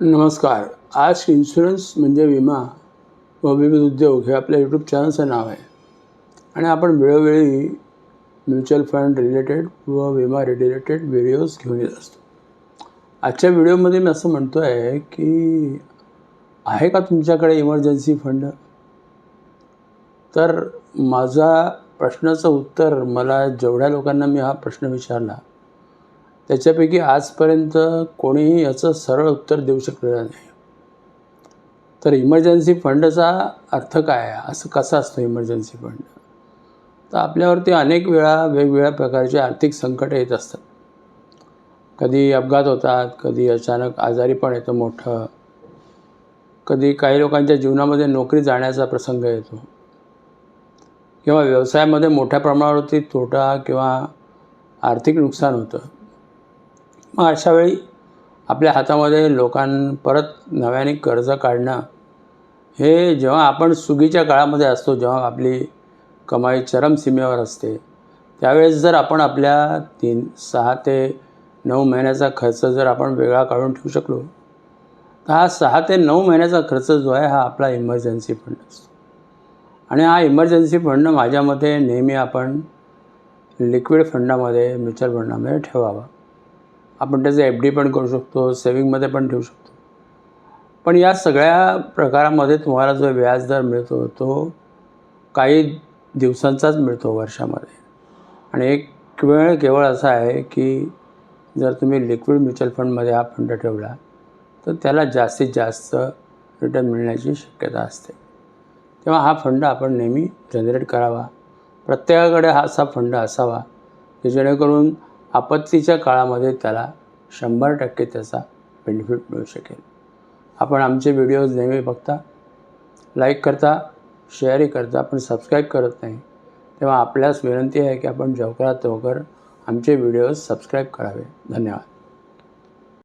नमस्कार. आज इन्शुरन्स म्हणजे विमा व विविध उद्योग हे आपल्या यूट्यूब चॅनलचं नाव आहे. आणि आपण वेळोवेळी म्युच्युअल फंड रिलेटेड व विमा रिलेटेड व्हिडिओज घेऊन येत असतो. आजच्या व्हिडिओमध्ये मी असं म्हणतो आहे की आहे का तुमच्याकडे इमर्जन्सी फंड तर माझा प्रश्नाचं उत्तर मला जेवढ्या लोकांना मी हा प्रश्न विचारला त्याच्यापैकी आजपर्यंत कोणीही याचं सरळ उत्तर देऊ शकलेलं नाही. तर इमर्जन्सी फंडचा अर्थ काय आहे? असं कसा असतो इमर्जन्सी फंड तर आपल्यावरती अनेक वेळा वेगवेगळ्या प्रकारचे आर्थिक संकट येत असतात. कधी अपघात होतात कधी अचानक आजारी पण येतं मोठं. कधी काही लोकांच्या जीवनामध्ये नोकरी जाण्याचा प्रसंग येतो. किंवा व्यवसायामध्ये मोठ्या प्रमाणावरती तोटा किंवा आर्थिक नुकसान होतं. मग अशा वेळी आपल्या हातामध्ये लोकां परत नव्याने कर्ज काढणं हे जेव्हा आपण सुगीच्या काळामध्ये असतो जेव्हा आपली कमाई चरमसीमेवर असते त्यावेळेस जर आपण आपल्या तीन सहा ते नऊ महिन्याचा खर्च जर आपण वेगळा काढून ठेवू शकलो तर हा सहा ते नऊ महिन्याचा खर्च जो आहे हा आपला इमर्जन्सी फंड असतो. आणि हा इमर्जन्सी फंड माझ्या मते नेहमी आपण लिक्विड फंडामध्ये म्युच्युअल फंडामध्ये ठेवावा. आपण त्याचं एफ डी पण करू शकतो सेविंगमध्ये पण ठेवू शकतो. पण या सगळ्या प्रकारामध्ये तुम्हाला जो व्याजदर मिळतो तो काही दिवसांचाच मिळतो वर्षामध्ये. आणि एक वेळ केवळ असा आहे की जर तुम्ही लिक्विड म्युच्युअल फंडमध्ये हा फंड ठेवला तर त्याला जास्तीत जास्त रिटर्न मिळण्याची शक्यता असते. तेव्हा हा फंड आपण नेहमी जनरेट करावा. प्रत्येकाकडे हा असा फंड असावा की जेणेकरून आपत्तीच्या काळामध्ये त्याला शंभर टक्के त्याचा बेनिफिट मिळू शकेल. आपण आमचे व्हिडिओज नेहमी बघता. लाईक करता शेअरही करता पण सबस्क्राईब करत नाही. तेव्हा आपल्यास विनंती आहे की आपण लवकरात लवकर आमचे व्हिडिओज सबस्क्राईब करावे. धन्यवाद.